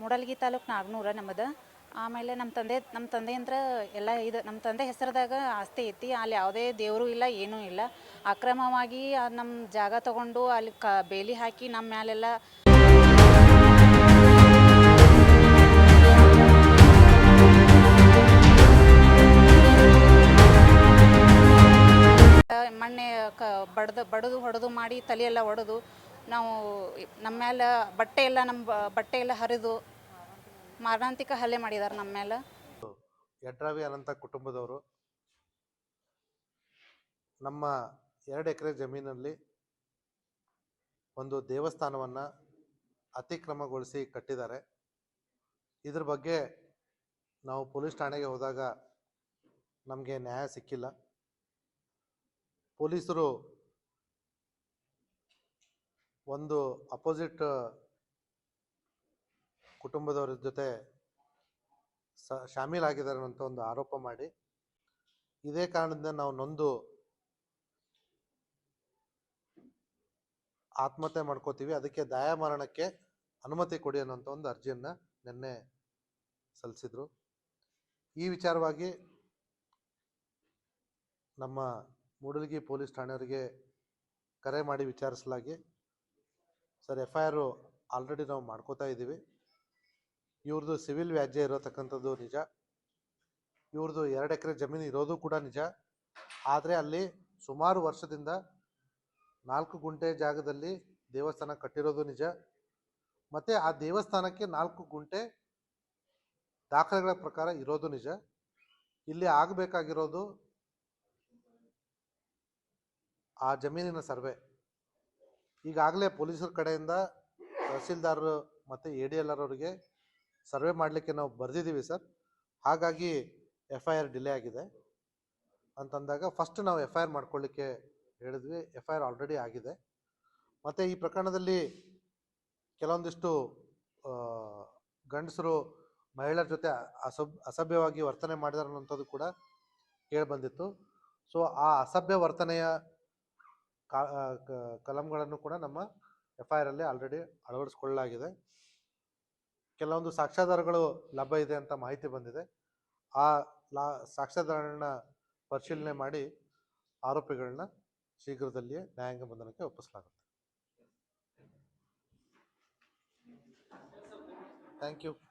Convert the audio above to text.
ಮೂಡಲ್ಗಿ ತಾಲೂಕು ನಾಗ್ನೂರ ನಮ್ಮದು. ಆಮೇಲೆ ನಮ್ಮ ತಂದೆ ನಮ್ಮ ತಂದೆ ಅಂದ್ರೆ ಎಲ್ಲ ಇದು, ನಮ್ಮ ತಂದೆ ಹೆಸರದಾಗ ಆಸ್ತಿ ಐತಿ. ಅಲ್ಲಿ ಯಾವುದೇ ದೇವರು ಇಲ್ಲ, ಏನೂ ಇಲ್ಲ. ಅಕ್ರಮವಾಗಿ ನಮ್ಮ ಜಾಗ ತಗೊಂಡು ಅಲ್ಲಿ ಕ, ಬೇಲಿ ಹಾಕಿ ನಮ್ಮ ಮ್ಯಾಲೆಲ್ಲ ಮಣ್ಣೆ ಕ, ಬಡ್ದು, ಬಡದು, ಹೊಡೆದು ಮಾಡಿ ತಲೆಯೆಲ್ಲ ಒಡೆದು ನಾವು ನಮ್ಮ ಮೇಲೆ ಬಟ್ಟೆ ಎಲ್ಲ ನಮ್ಮ ಬಟ್ಟೆ ಎಲ್ಲ ಹರಿದು ಮಾರಣಾಂತಿಕ ಹಲ್ಲೆ ಮಾಡಿದ್ದಾರೆ ನಮ್ಮ ಮೇಲೆ ಯಡ್ರಾವಿ ಅನಂತ ಕುಟುಂಬದವರು. ನಮ್ಮ ಎರಡು ಎಕರೆ ಜಮೀನಲ್ಲಿ ಒಂದು ದೇವಸ್ಥಾನವನ್ನು ಅತಿಕ್ರಮಗೊಳಿಸಿ ಕಟ್ಟಿದ್ದಾರೆ. ಇದ್ರ ಬಗ್ಗೆ ನಾವು ಪೊಲೀಸ್ ಠಾಣೆಗೆ ಹೋದಾಗ ನಮಗೆ ನ್ಯಾಯ ಸಿಕ್ಕಿಲ್ಲ. ಪೊಲೀಸರು ಒಂದು ಅಪೋಸಿಟ್ ಕುಟುಂಬದವರ ಜೊತೆ ಸ, ಶಾಮೀಲಾಗಿದ್ದಾರೆ ಅಂತ ಒಂದು ಆರೋಪ ಮಾಡಿ. ಇದೇ ಕಾರಣದಿಂದ ನಾವು ನೊಂದು ಆತ್ಮಹತ್ಯೆ ಮಾಡ್ಕೋತೀವಿ. ಅದಕ್ಕೆ ದಯಾಮರಣಕ್ಕೆ ಅನುಮತಿ ಕೊಡಿ ಅನ್ನೋಂಥ ಒಂದು ಅರ್ಜಿಯನ್ನು ನಿನ್ನೆ ಸಲ್ಲಿಸಿದ್ರು. ಈ ವಿಚಾರವಾಗಿ ನಮ್ಮ ಮೂಡಲಗಿ ಪೊಲೀಸ್ ಠಾಣೆಯವರಿಗೆ ಕರೆ ಮಾಡಿ ವಿಚಾರಿಸಲಾಗಿ sir F I R already ನಾವು ಮಾಡ್ಕೋತಾ ಇದ್ದೀವಿ. ಇವ್ರದ್ದು ಸಿವಿಲ್ ವ್ಯಾಜ್ಯ ಇರತಕ್ಕಂಥದ್ದು ನಿಜ. ಇವ್ರದ್ದು ಎರಡು ಎಕರೆ ಜಮೀನು ಇರೋದು ಕೂಡ ನಿಜ. ಆದರೆ ಅಲ್ಲಿ ಸುಮಾರು ವರ್ಷದಿಂದ ನಾಲ್ಕು ಗುಂಟೆ ಜಾಗದಲ್ಲಿ ದೇವಸ್ಥಾನ ಕಟ್ಟಿರೋದು ನಿಜ. ಮತ್ತು ಆ ದೇವಸ್ಥಾನಕ್ಕೆ ನಾಲ್ಕು ಗುಂಟೆ ದಾಖಲೆಗಳ ಪ್ರಕಾರ ಇರೋದು ನಿಜ. ಇಲ್ಲಿ ಆಗಬೇಕಾಗಿರೋದು ಆ ಜಮೀನಿನ ಸರ್ವೆ. ಈಗಾಗಲೇ ಪೊಲೀಸರ ಕಡೆಯಿಂದ ತಹಸೀಲ್ದಾರರು ಮತ್ತು ಎ ಡಿ ಎಲ್ ಆರ್ ಅವರಿಗೆ ಸರ್ವೆ ಮಾಡಲಿಕ್ಕೆ ನಾವು ಬರೆದಿದ್ದೀವಿ ಸರ್. ಹಾಗಾಗಿ ಎಫ್ ಐ ಆರ್ ಡಿಲೇ ಆಗಿದೆ. ಅಂತಂದಾಗ ಫಸ್ಟ್ ನಾವು ಎಫ್ ಐ ಆರ್ ಮಾಡ್ಕೊಳ್ಳಿಕ್ಕೆ ಹೇಳಿದ್ವಿ. ಎಫ್ ಐ ಆರ್ ಆಲ್ರೆಡಿ ಆಗಿದೆ. ಮತ್ತು ಈ ಪ್ರಕರಣದಲ್ಲಿ ಕೆಲವೊಂದಿಷ್ಟು ಗಂಡಸರು ಮಹಿಳೆಯರ ಜೊತೆ ಅಸಭ್, ಅಸಭ್ಯವಾಗಿ ವರ್ತನೆ ಮಾಡಿದಾರೆ ಅನ್ನೋಂಥದ್ದು ಕೂಡ ಕೇಳಿಬಂದಿತ್ತು ಸೊ, ಆ ಅಸಭ್ಯ ವರ್ತನೆಯ ಕಲಂಗಳನ್ನು ಕೂಡ ನಮ್ಮ ಎಫ್ ಐ ಆರಲ್ಲಿ ಆಲ್ರೆಡಿ ಅಳವಡಿಸ್ಕೊಳ್ಳಲಾಗಿದೆ. ಕೆಲವೊಂದು ಸಾಕ್ಷ್ಯಾಧಾರಗಳು ಲಭ್ಯ ಇದೆ ಅಂತ ಮಾಹಿತಿ ಬಂದಿದೆ. ಆ, ಲಾ, ಸಾಕ್ಷ್ಯಾಧಾರಗಳನ್ನ ಪರಿಶೀಲನೆ ಮಾಡಿ ಆರೋಪಿಗಳನ್ನ ಶೀಘ್ರದಲ್ಲಿಯೇ ನ್ಯಾಯಾಂಗ ಬಂಧನಕ್ಕೆ ಒಪ್ಪಿಸಲಾಗುತ್ತೆ. Thank you